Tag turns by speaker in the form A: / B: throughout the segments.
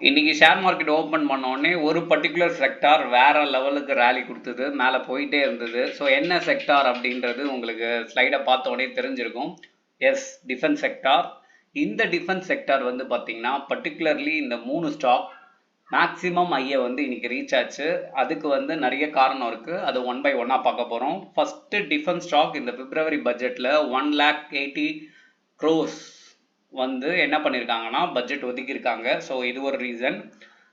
A: இன்னைக்கு share market open பண்ணோடனே ஒரு பர்டிகுலர் செக்டார் வேற லெவலுக்கு ரேலி கொடுத்தது மேலே போயிட்டே இருந்தது. ஸோ என்ன செக்டார் அப்படின்றது உங்களுக்கு ஸ்லைடை பார்த்தோடனே தெரிஞ்சிருக்கும். எஸ் டிஃபென்ஸ் செக்டார் இந்த டிஃபென்ஸ் செக்டார் வந்து பார்த்தீங்கன்னா பர்டிகுலர்லி இந்த மூணு ஸ்டாக் மேக்ஸிமம் ஐயை வந்து இன்னைக்கு ரீச் ஆச்சு. அதுக்கு வந்து நிறைய காரணம் இருக்குது அது ஒன் பை ஒன்னாக பார்க்க போகிறோம் ஃபஸ்ட்டு டிஃபென்ஸ் ஸ்டாக் இந்த பிப்ரவரி பட்ஜெட்டில் ஒன் லேக் எயிட்டி க்ரோஸ் வந்து என்ன பண்ணியிருக்காங்கன்னா பட்ஜெட் ஒதுக்கியிருக்காங்க. ஸோ இது ஒரு ரீசன்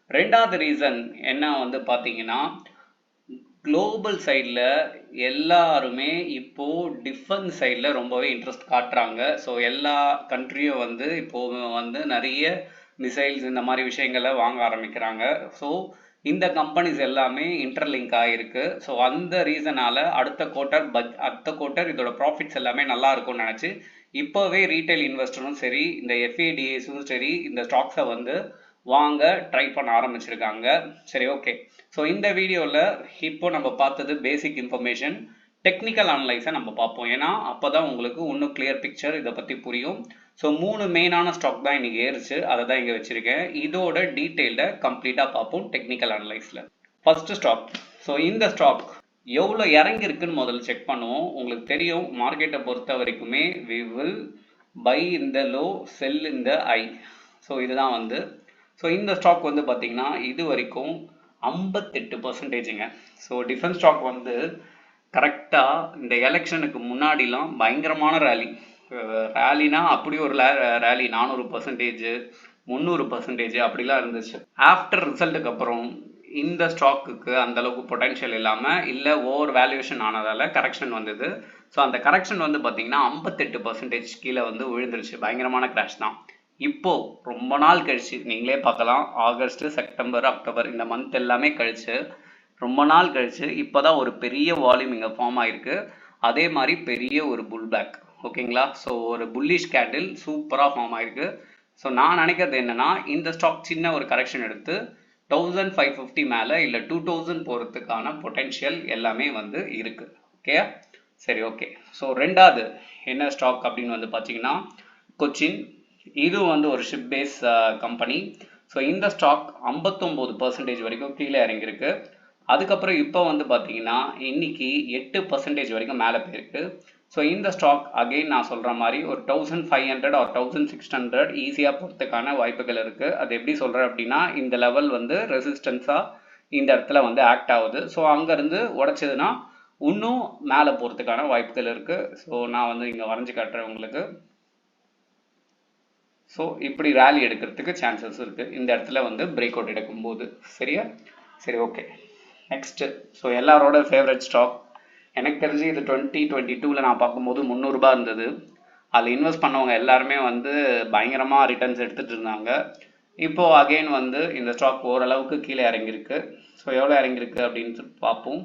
A: ரெண்டாவது ரீசன் என்ன வந்து பார்த்தீங்கன்னா குளோபல் சைடில் எல்லாருமே இப்போது டிஃபென்ஸ் சைடில் ரொம்பவே இன்ட்ரெஸ்ட் காட்டுறாங்க. ஸோ எல்லா கண்ட்ரியும் வந்து இப்போ வந்து நிறைய மிசைல்ஸ் இந்த மாதிரி விஷயங்களை வாங்க ஆரம்பிக்கிறாங்க. ஸோ இந்த கம்பெனிஸ் எல்லாமே இன்டர்லிங்க் ஆகிருக்கு ஸோ அந்த ரீசனால அடுத்த குவார்ட்டர் பட் அடுத்த குவார்ட்டர் இதோட ப்ராஃபிட்ஸ் எல்லாமே நல்லா இருக்கும்னு நினச்சி இப்போவே ரீட்டைல் இன்வெஸ்டரும் சரி இந்த எஃப்ஏடிஎஸும் சரி இந்த ஸ்டாக்ஸை வந்து வாங்க ட்ரை பண்ண ஆரம்பிச்சிருக்காங்க. சரி ஓகே ஸோ இந்த வீடியோவில் இப்போ நம்ம பார்த்தது பேசிக் இன்ஃபர்மேஷன் டெக்னிக்கல் அனலைஸை நம்ம பார்ப்போம். ஏன்னா அப்போ தான் உங்களுக்கு இன்னும் கிளியர் பிக்சர் இதை பற்றி புரியும். ஸோ மூணு மெயினான ஸ்டாக் தான் இன்றைக்கி ஏறிச்சு. அதை தான் இங்கே வச்சுருக்கேன். இதோட டீட்டெயில்டை கம்ப்ளீட்டாக பார்ப்போம் டெக்னிக்கல் அனலைஸில் ஃபஸ்ட்டு ஸ்டாக் ஸோ இந்த ஸ்டாக் எவ்வளோ இறங்கி இருக்குன்னு முதல்ல செக் பண்ணுவோம். உங்களுக்கு தெரியும் மார்க்கெட்டை பொறுத்த வரைக்குமே வி வில் பை இந்த லோ செல் இந்த ஐ ஸோ இதுதான் வந்து. ஸோ இந்த ஸ்டாக் வந்து பார்த்தீங்கன்னா இது வரைக்கும் ஐம்பத்தெட்டு பர்சன்டேஜுங்க ஸோ டிஃபென்ஸ் ஸ்டாக் வந்து கரெக்டாக இந்த எலெக்ஷனுக்கு முன்னாடிலாம் பயங்கரமான ரேலி ரேலினா அப்படி ஒரு ரேலி நானூறு பர்சன்டேஜ் முந்நூறு பர்சன்டேஜ் அப்படிலாம் இருந்துச்சு. ஆஃப்டர் ரிசல்ட்டுக்கு அப்புறம் இந்த ஸ்டாக்குக்கு அந்த அளவுக்கு பொட்டன்ஷியல் இல்லாமல் இல்லை ஓவர் வேல்யூஷன் ஆனதால் கரெக்ஷன் வந்தது. ஸோ அந்த கரெக்ஷன் வந்து பார்த்தீங்கன்னா ஐம்பத்தெட்டு பர்சன்டேஜ் கீழே வந்து விழுந்துருச்சு. பயங்கரமான கிராஷ் தான். இப்போ ரொம்ப நாள் கழிச்சு நீங்களே பார்க்கலாம். ஆகஸ்ட் செப்டம்பர் அக்டோபர் இந்த மந்த் எல்லாமே கழிச்சு ரொம்ப நாள் கழிச்சு இப்போதான் ஒரு பெரிய வால்யூம் இங்கே ஃபார்ம் ஆயிருக்கு. அதே மாதிரி பெரிய ஒரு புல் பேக் ஓகேங்களா ஸோ ஒரு புல்லிஷ் கேண்டில் சூப்பராக ஃபார்ம் ஆயிருக்கு. ஸோ நான் நினைக்கிறது என்னன்னா இந்த ஸ்டாக் சின்ன ஒரு கரெக்ஷன் எடுத்து தௌசண்ட் ஃபைவ் ஃபிஃப்டி மேலே இல்லை டூ தௌசண்ட் போகிறதுக்கான பொட்டென்ஷியல் எல்லாமே வந்து இருக்கு. ஓகே சரி ஓகே ஸோ ரெண்டாவது என்ன ஸ்டாக் அப்படின்னு வந்து பார்த்தீங்கன்னா கொச்சின். இது வந்து ஒரு ஷிப் பேஸ் கம்பெனி ஸோ இந்த ஸ்டாக் ஐம்பத்தொம்போது பர்சன்டேஜ் வரைக்கும் கீழே இறங்கியிருக்கு. அதுக்கப்புறம் இப்போ வந்து பார்த்தீங்கன்னா இன்னைக்கு எட்டு பர்சன்டேஜ் வரைக்கும் மேலே போயிருக்கு. ஸோ இந்த ஸ்டாக் அகெயின் நான் சொல்கிற மாதிரி ஒரு thousand five hundred or thousand six hundred ஈஸியாக போகிறதுக்கான வாய்ப்புகள் இருக்குது அது எப்படி சொல்கிறேன் அப்படின்னா இந்த லெவல் வந்து ரெசிஸ்டன்ஸாக இந்த இடத்துல வந்து ஆக்ட் ஆகுது. ஸோ அங்கேருந்து உடச்சதுன்னா இன்னும் மேலே போகிறதுக்கான வாய்ப்புகள் இருக்குது ஸோ நான் வந்து இங்கே வரைஞ்சி காட்டுறேன் உங்களுக்கு. ஸோ இப்படி ரேலி எடுக்கிறதுக்கு சான்சஸ் இருக்குது இந்த இடத்துல வந்து பிரேக் அவுட் எடுக்கும்போது. சரியா? சரி ஓகே நெக்ஸ்ட்டு ஸோ எல்லாரோட ஃபேவரட் ஸ்டாக் எனக்கு தெரிஞ்சு இது டுவெண்ட்டி டுவெண்ட்டி டூவில் நான் பார்க்கும்போது முந்நூறுரூபா இருந்தது. அதில் இன்வெஸ்ட் பண்ணவங்க எல்லாருமே வந்து பயங்கரமாக ரிட்டர்ன்ஸ் எடுத்துகிட்டு இருந்தாங்க. இப்போது அகெயின் வந்து இந்த ஸ்டாக் ஓரளவுக்கு கீழே இறங்கியிருக்கு. ஸோ எவ்வளோ இறங்கியிருக்கு அப்படின்னு சொல்லி பார்ப்போம்.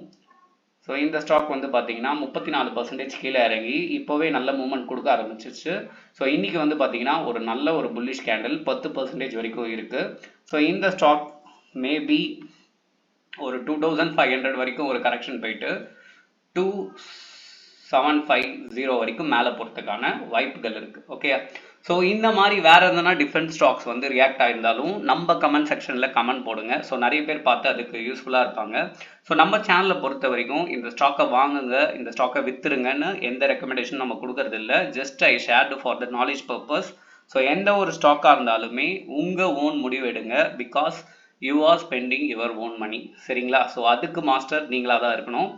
A: ஸோ இந்த ஸ்டாக் வந்து பார்த்தீங்கன்னா முப்பத்தி நாலு பர்சன்டேஜ் கீழே இறங்கி இப்போவே நல்ல மூவ்மெண்ட் கொடுக்க ஆரம்பிச்சிச்சு ஸோ இன்றைக்கி வந்து பார்த்தீங்கன்னா ஒரு நல்ல ஒரு புல்லிஷ் கேண்டில் பத்து பர்சன்டேஜ் வரைக்கும் இருக்குது ஸோ இந்த ஸ்டாக் மேபி ஒரு டூ தௌசண்ட் ஃபைவ் ஹண்ட்ரட் வரைக்கும் ஒரு கரெக்ஷன் போயிட்டு டூ செவன் ஃபைவ் ஜீரோ வரைக்கும் மேலே போகிறதுக்கான வாய்ப்புகள் இருக்குது ஓகே ஸோ இந்த மாதிரி வேற எதுனா டிஃப்ரெண்ட் ஸ்டாக்ஸ் வந்து ரியாக்ட் ஆயிருந்தாலும் நம்ம கமெண்ட் செக்ஷனில் கமெண்ட் போடுங்க. ஸோ நிறைய பேர் பார்த்து அதுக்கு யூஸ்ஃபுல்லாக இருப்பாங்க. ஸோ நம்ம சேனலை பொறுத்த வரைக்கும் இந்த ஸ்டாக்கை வாங்குங்க இந்த ஸ்டாக்கை வித்துருங்கன்னு எந்த ரெக்கமெண்டேஷன் நம்ம கொடுக்கறது இல்லை just I shared for the knowledge purpose so எந்த ஒரு ஸ்டாக்காக இருந்தாலுமே உங்கள் ஓன் முடிவு எடுங்க. Because you are spending your own money சரிங்களா? ஸோ அதுக்கு மாஸ்டர் நீங்களாக தான் இருக்கணும்.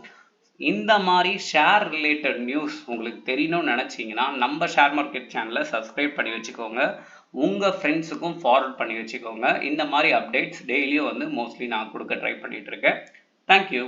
A: இந்த மாதிரி ஷேர் ரிலேட்டட் நியூஸ் உங்களுக்கு தெரியணும்னு நினச்சிங்கன்னா நம்ம ஷேர் மார்க்கெட் சேனலை சப்ஸ்கிரைப் பண்ணி வச்சுக்கோங்க. உங்கள் ஃப்ரெண்ட்ஸுக்கும் ஃபார்வர்ட் பண்ணி வச்சுக்கோங்க. இந்த மாதிரி அப்டேட்ஸ் டெய்லியும் வந்து மோஸ்ட்லி நான் கொடுக்க ட்ரை பண்ணிகிட்ருக்கேன் தேங்க்யூ